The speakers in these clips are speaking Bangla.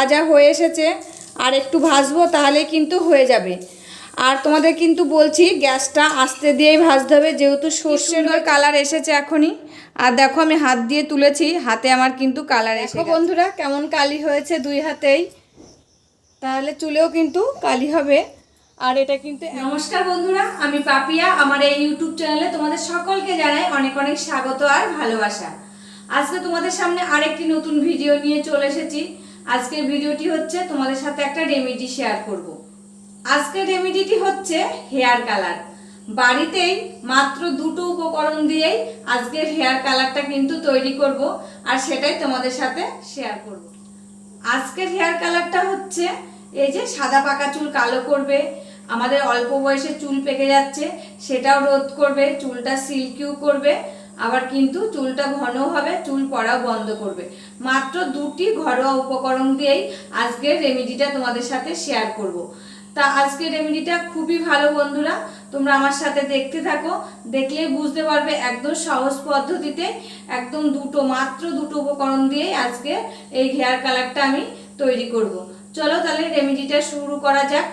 ভাজা হয়ে এসেছে আর একটু ভাজবো তাহলে কিন্তু হয়ে যাবে। আর তোমাদের কিন্তু বলছি গ্যাসটা আস্তে দিয়েই ভাজতে হবে যেহেতু সর্ষের কালার এসেছে এখনই। আর দেখো আমি হাত দিয়ে তুলেছি হাতে আমার কিন্তু কালার এসে বন্ধুরা কেমন কালি হয়েছে দুই হাতেই। তাহলে চুলেও কিন্তু কালি হবে। আর এটা কিন্তু নমস্কার বন্ধুরা আমি পাপিয়া আমার এই ইউটিউব চ্যানেলে তোমাদের সকলকে জানাই অনেক অনেক স্বাগত আর ভালোবাসা। আজকে তোমাদের সামনে আরেকটি নতুন ভিডিও নিয়ে চলে এসেছি। আজকের ভিডিওটি হচ্ছে তোমাদের সাথে একটা রেমেডি শেয়ার করব। আজকের রেমেডিটি হচ্ছে হেয়ার কালার বাড়িতেই মাত্র দুটো উপকরণ দিয়েই আজকের হেয়ার কালারটা কিন্তু তৈরি করব আর সেটাই তোমাদের সাথে শেয়ার করব। আজকের হেয়ার কালারটা হচ্ছে এই যে সাদা পাকা চুল কালো করবে, আমাদের অল্প বয়সে চুল পেকে যাচ্ছে, সেটাও রোধ করবে, চুলটা সিল্কিও করবে আবার কিন্তু চুলটা ঘনও হবে, চুল পড়াও বন্ধ করবে মাত্র দুটি ঘরোয়া উপকরণ দিয়েই আজকের রেমেডিটা তোমাদের সাথে শেয়ার করব। তা আজকের রেমেডিটা খুবই ভালো বন্ধুরা, তোমরা আমার সাথে দেখতে থাকো দেখলেই বুঝতে পারবে একদম সহজ পদ্ধতিতে একদম দুটো, মাত্র দুটো উপকরণ দিয়েই আজকে এই হেয়ার কালারটা আমি তৈরি করব। চলো তাহলে রেমেডিটা শুরু করা যাক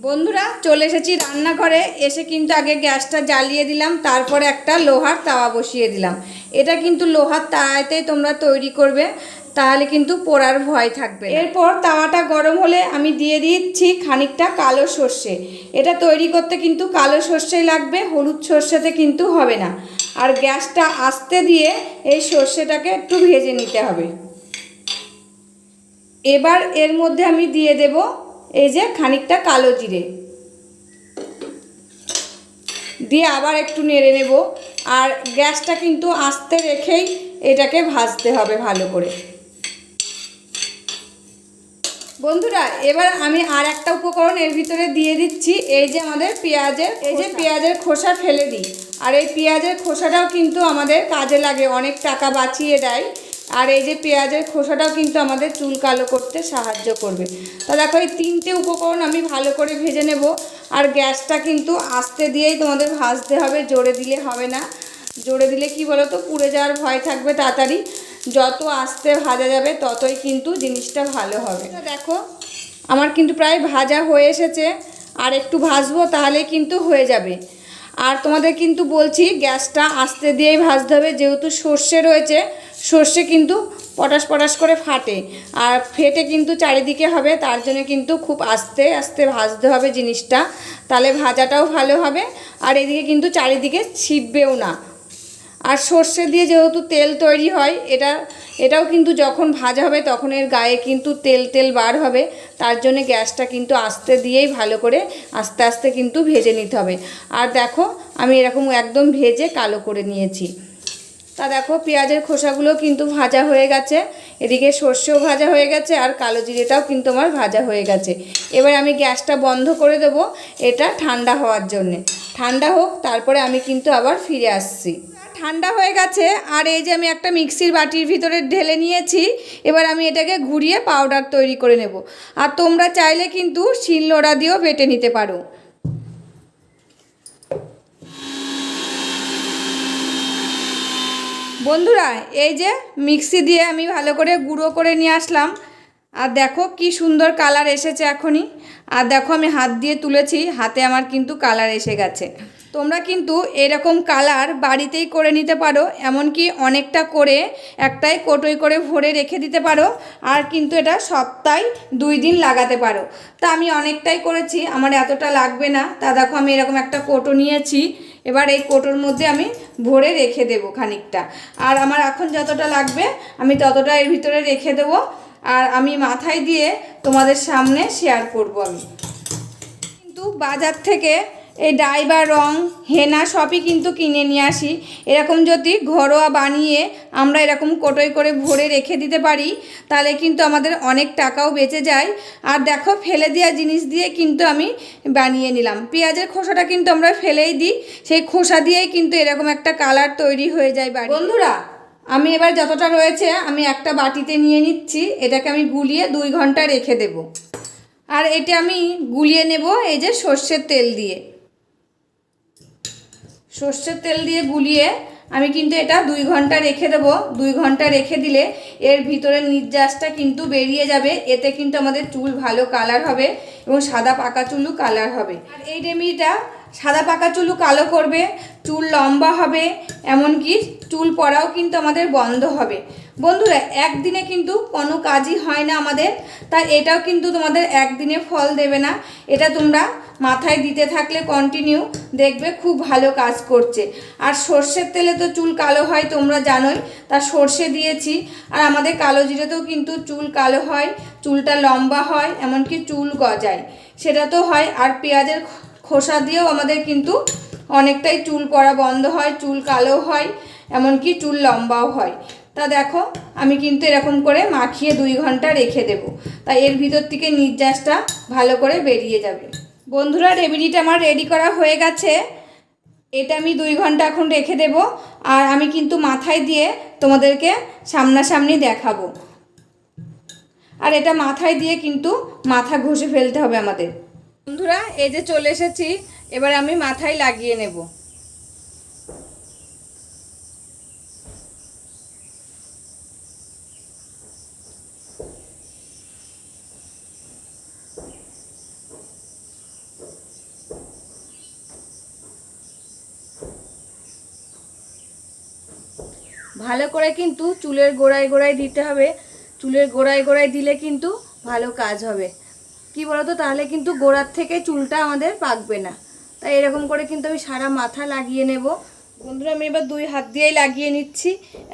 বন্ধুরা, চলে এসেছি রান্নাঘরে। এসে কিন্তু আগে গ্যাসটা জ্বালিয়ে দিলাম, তারপরে একটা লোহার তাওয়া বসিয়ে দিলাম। এটা কিন্তু লোহার তাওয়াতেই তোমরা তৈরি করবে, তাহলে কিন্তু পোড়ার ভয় থাকবে এরপর তাওয়াটা গরম হলে আমি দিয়ে দিচ্ছি খানিকটা কালো সর্ষে। এটা তৈরি করতে কিন্তু কালো সর্ষেই লাগবে, হলুদ সর্ষেতে কিন্তু হবে না। আর গ্যাসটা আস্তে দিয়ে এই সর্ষেটাকে একটু ভেজে নিতে হবে। এবার এর মধ্যে আমি দিয়ে দেব এই যে খানিকটা কালো জিরে। দিয়ে আবার একটু নেড়ে নেব। আর গ্যাসটা কিন্তু আস্তে রেখেই এটাকে ভাজতে হবে ভালো করে। বন্ধুরা এবার আমি আর একটা উপকরণ এর ভিতরে দিয়ে দিচ্ছি। এই যে আমাদের পেঁয়াজের এই যে পেঁয়াজের খোসা ফেলে দিই। আর এই পেঁয়াজের খোসাটাও কিন্তু আমাদের কাজে লাগে অনেক টাকা বাঁচিয়ে দেয়। আর এই যে পেঁয়াজের খোসাটাও কিন্তু আমাদের চুল কালো করতে সাহায্য করবে। তা দেখো, এই তিনটে উপকরণ আমি ভালো করে ভেজে নেব। আর গ্যাসটা কিন্তু আস্তে দিয়েই তোমাদের ভাজতে হবে, জোরে দিলে হবে না। জোরে দিলে কি বলো তো পুড়ে যাওয়ার ভয় থাকবে তাড়াতাড়ি। যত আস্তে ভাজা যাবে, ততই কিন্তু জিনিসটা ভালো হবে। দেখো, আমার কিন্তু প্রায় ভাজা হয়ে এসেছে। আর একটু ভাজবো তাহলে কিন্তু হয়ে যাবে। আর তোমাদের কিন্তু বলছি, গ্যাসটা আস্তে দিয়েই ভাজতে হবে। যেহেতু সর্ষে রয়েছে সর্ষে কিন্তু পটাশ পটাশ করে ফাটে। আর ফেটে কিন্তু চারিদিকে হবে, তার জন্য কিন্তু খুব আস্তে আস্তে ভাজতে হবে জিনিসটা। তাহলে ভাজাটাও ভালো হবে, আর এদিকে কিন্তু চারিদিকে ছিটবেও না। আর সর্ষে দিয়ে যেহেতু তেল তৈরি হয়, এটা, এটাও কিন্তু যখন ভাজা হবে তখন এর গায়ে কিন্তু তেল তেল বার হবে। তার জন্য গ্যাসটা কিন্তু আস্তে দিয়েই ভালো করে আস্তে আস্তে কিন্তু ভেজে নিতে হবে। আর দেখো, আমি এরকম একদম ভেজে কালো করে নিয়েছি। তা দেখো, পেঁয়াজের খোসাগুলো কিন্তু ভাজা হয়ে গেছে। এদিকে সর্ষেও ভাজা হয়ে গেছে আর কালো জিরেটাও কিন্তু আমার ভাজা হয়ে গেছে। এবার আমি গ্যাসটা বন্ধ করে দেব এটা ঠান্ডা হওয়ার জন্যে। ঠান্ডা হোক, তারপরে আমি কিন্তু আবার ফিরে আসছি। ঠান্ডা হয়ে গেছে, আর এই যে আমি একটা মিক্সির বাটির ভিতরে ঢেলে নিয়েছি, এবার আমি এটাকে ঘুরিয়ে পাউডার তৈরি করে নেব। আর তোমরা চাইলে কিন্তু শিলনোড়া দিয়েও বেটে নিতে পারো। বন্ধুরা, এই যে মিক্সি দিয়ে আমি ভালো করে গুঁড়ো করে নিয়ে আসলাম। আর দেখো কি সুন্দর কালার এসেছে এখনই। আর দেখো আমি হাত দিয়ে তুলেছি, হাতে আমার কিন্তু কালার এসে গেছে। তোমরা কিন্তু এরকম কালার বাড়িতেই করে নিতে পারো, এমনকি অনেকটা করে একটাই কোটোই করে ভরে রেখে দিতে পারো, আর কিন্তু এটা সপ্তাহে দুই দিন লাগাতে পারো। তা আমি অনেকটাই করেছি, আমার এতটা লাগবে না। তা দেখো আমি এরকম একটা কোটো নিয়েছি এবার এই কোটোর মধ্যে আমি ভরে রেখে দেবো খানিকটা। আর আমার এখন যতটা লাগবে, আমি ততটা এর ভিতরে রেখে দেবো। আর আমি মাথায় দিয়ে তোমাদের সামনে শেয়ার করব আমি। কিন্তু বাজার থেকে এই ডাই বা রং, হেনা সবই কিন্তু কিনে নিয়ে আসি। এরকম যদি ঘরোয়া বানিয়ে আমরা এরকম কোটোই করে ভরে রেখে দিতে পারি, তাহলে কিন্তু আমাদের অনেক টাকাও বেঁচে যায়। আর দেখো, ফেলে দেওয়া জিনিস দিয়ে কিন্তু আমি বানিয়ে নিলাম। পেঁয়াজের খোসাটা কিন্তু আমরা ফেলেই দিই। সেই খোসা দিয়েই কিন্তু এরকম একটা কালার তৈরি হয়ে যায় বাড়ি বন্ধুরা, আমি এবার যতটা রয়েছে, আমি একটা বাটিতে নিয়ে নিচ্ছি। এটাকে আমি গুলিয়ে দুই ঘণ্টা রেখে দেব। আর এটা আমি গুলিয়ে নেব এই যে সর্ষের তেল দিয়ে। সর্ষের তেল দিয়ে গুলিয়ে আমি কিন্তু এটা দুই ঘণ্টা রেখে দেব। দুই ঘণ্টা রেখে দিলে এর ভিতরের নির্যাসটা কিন্তু বেরিয়ে যাবে। এতে কিন্তু আমাদের চুল ভালো কালার হবে এবং সাদা পাকা চুলও কালার হবে। আর এই রেমিটা সাদা পাকা চুলও কালো করবে, চুল লম্বা হবে, এমনকি চুল পড়াও কিন্তু আমাদের বন্ধ হবে। বন্ধুরা, একদিনে কিন্তু কোনো কাজই হয় না আমাদের, তাই এটাও কিন্তু তোমাদের একদিনে ফল দেবে না। এটা তোমরা মাথায় দিতে থাকলে কন্টিনিউ দেখবে খুব ভালো কাজ করছে। আর সর্ষের তেলে তো চুল কালো হয়, তোমরা জানোই, তা সর্ষে দিয়েছি। আর আমাদের কালো জিরেতেও কিন্তু চুল কালো হয়, চুলটা লম্বা হয়, এমনকি চুল গজায়। সেটা তো হয়, আর পেঁয়াজের খোসা দিয়েও আমাদের কিন্তু অনেকটাই চুল পড়া বন্ধ হয়, চুল কালো হয়, এমনকি চুল লম্বাও হয়। তা দেখো, আমি কিন্তু এরকম করে মাখিয়ে দুই ঘণ্টা রেখে দেবো। তা এর ভিতর থেকে নির্যাসটা ভালো করে বেরিয়ে যাবে। বন্ধুরা, রেমেডিটা আমার রেডি করা হয়ে গেছে। এটা আমি দুই ঘণ্টা এখন রেখে দেব। আর আমি কিন্তু মাথায় দিয়ে তোমাদেরকে সামনাসামনি দেখাবো। আর এটা মাথায় দিয়ে কিন্তু মাথা ঘষে ফেলতে হবে আমাদের। বন্ধুরা, এই যে চলে এসেছি। এবার আমি মাথায় লাগিয়ে নেব। ভালো করে কিন্তু চুলের গোড়ায় গোড়ায় দিতে হবে। চুলের গোড়ায় গোড়ায় দিলে কিন্তু ভালো কাজ হবে। কি বলতো? তাহলে কিন্তু গোড়ার থেকে চুলটা আমাদের পাকবে না। তাই এরকম করে কিন্তু আমি সারা মাথা লাগিয়ে নেব। বন্ধুরা, আমি এবার দুই হাত দিয়েই লাগিয়ে নিচ্ছি।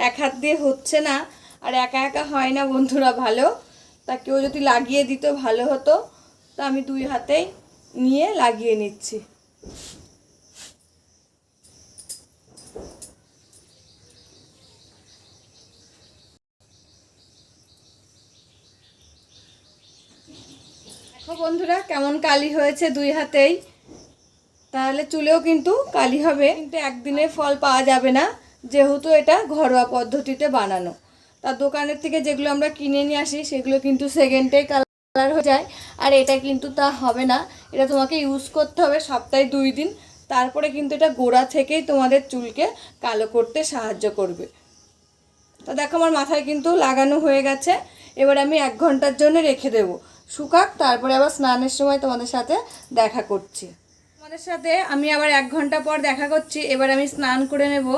এক হাত দিয়ে হচ্ছে না, আর একা একা হয় না বন্ধুরা, ভালো। তা কেউ যদি লাগিয়ে দিত, ভালো হতো। তা আমি দুই হাতেই নিয়ে লাগিয়ে নিচ্ছি। বন্ধুরা, কেমন কালি হয়েছে দুই হাতেই? তাহলে চুলেও কিন্তু কালি হবে, কিন্তু একদিনে ফল পাওয়া যাবে না, যেহেতু এটা ঘরোয়া পদ্ধতিতে বানানো। তার দোকানের থেকে যেগুলো আমরা কিনে নিয়ে আসি, সেগুলো কিন্তু সেকেন্ডে কালার হয়ে যায়, আর এটা কিন্তু তা হবে না। এটা তোমাকে ইউজ করতে হবে সপ্তাহে দুই দিন, তারপরে কিন্তু এটা গোড়া থেকেই তোমাদের চুলকে কালো করতে সাহায্য করবে। তো দেখো, আমার মাথায় কিন্তু লাগানো হয়ে গেছে, এবার আমি এক ঘণ্টার জন্য রেখে দেবো। শুকাক তারপরে আবার স্নানের সময় তোমাদের সাথে দেখা করছি। তোমাদের সাথে আমি আবার এক ঘণ্টা পর দেখা করছি, এবার আমি স্নান করে নেব।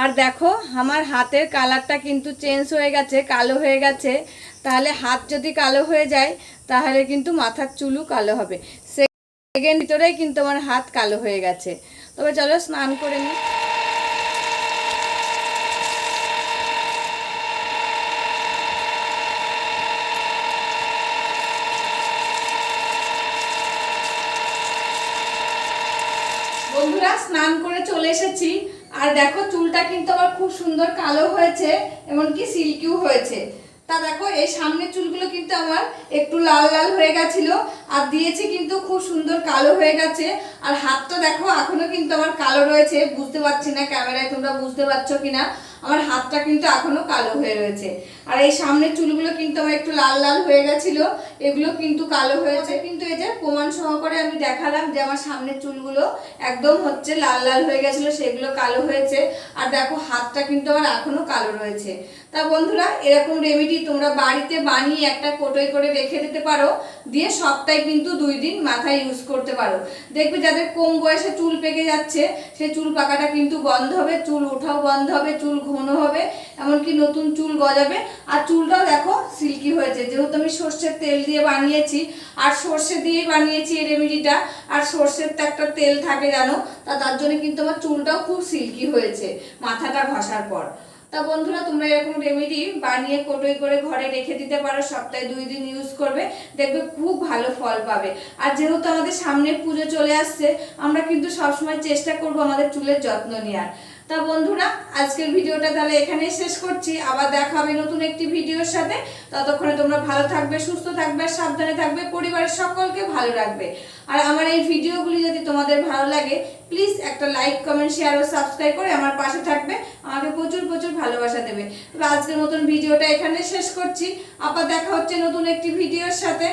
আর দেখো, আমার হাতের কালারটা কিন্তু চেঞ্জ হয়ে গেছে, কালো হয়ে গেছে। তাহলে হাত যদি কালো হয়ে যায়, তাহলে কিন্তু মাথার চুলও কালো হবে। সেকেন্ড ভিতরেই কিন্তু আমার হাত কালো হয়ে গেছে। তবে চলো স্নান করে নিই। বন্ধুরা স্নান করে চলে এসেছি। আর দেখো, চুলটা কিন্তু আমার খুব সুন্দর কালো হয়েছে, এমনকি সিল্কিও হয়েছে। তা দেখো, এই সামনের চুলগুলো কিন্তু আমার একটু লাল লাল হয়ে গেছিল, আর দিয়েছি কিন্তু খুব সুন্দর কালো হয়ে গেছে। আর হাতটা দেখো এখনও কিন্তু আমার কালো রয়েছে, বুঝতে পারছি না ক্যামেরায় তোমরা বুঝতে পারছ কিনা। আমার হাতটা কিন্তু এখনও কালো হয়ে রয়েছে। আর এই সামনের চুলগুলো কিন্তু আমার একটু লাল লাল হয়ে গেছিল, এগুলো কিন্তু কালো হয়েছে কিন্তু এই যে প্রমাণ সহকারে আমি দেখালাম যে আমার সামনের চুলগুলো একদম হচ্ছে লাল লাল হয়ে গেছিল, সেগুলো কালো হয়েছে। আর দেখো, হাতটা কিন্তু আমার এখনও কালো রয়েছে। তা বন্ধুরা, এরকম রেমেডি তোমরা বাড়িতে বানিয়ে একটা কোটোয় করে রেখে দিতে পারো, দিয়ে সপ্তাহে কিন্তু দুই দিন মাথায় ইউজ করতে পারো। দেখবে যাদের কম বয়সে চুল পেকে যাচ্ছে সেই চুল পাকাটা কিন্তু বন্ধ হবে, চুল ওঠাও বন্ধ হবে, চুল ঘন হবে, এমনকি নতুন চুল গজাবে। আর চুলটাও দেখো সিল্কি হয়েছে, যেহেতু আমি সর্ষের তেল দিয়ে বানিয়েছি, আর সর্ষে দিয়ে বানিয়েছি এই রেমেডিটা আর সর্ষের তো একটা তেল থাকে জানো, তা তার জন্য কিন্তু আমার চুলটাও খুব সিল্কি হয়েছে, মাথাটা ঘষার পর। তা বন্ধুরা, তোমরা এরকম রেমেডি বানিয়ে কোটোই করে ঘরে রেখে দিতে পারো, সপ্তাহে দুই দিন ইউজ করবে, দেখবে খুব ভালো ফল পাবে। আর যেহেতু আমাদের সামনে পুজো চলে আসছে, আমরা কিন্তু সবসময় চেষ্টা করব আমাদের চুলের যত্ন নেওয়ার তা বন্ধুরা, আজকের ভিডিওটা তাহলে এখানেই শেষ করছি। আবার দেখা হবে নতুন একটি ভিডিওর সাথে। ততক্ষণে তোমরা ভালো থাকবে, সুস্থ থাকবে, সাবধানে থাকবে, পরিবারের সকলকে ভালো রাখবে। আর আমার এই ভিডিওগুলি যদি তোমাদের ভালো লাগে প্লিজ একটা লাইক কমেন্ট শেয়ার ও সাবস্ক্রাইব করে আমার পাশে থাকবে। আমাকে প্রচুর প্রচুর ভালোবাসা দেবে। তবে আজকের মতন ভিডিওটা এখানে শেষ করছি। আবার দেখা হচ্ছে নতুন একটি ভিডিওর সাথে।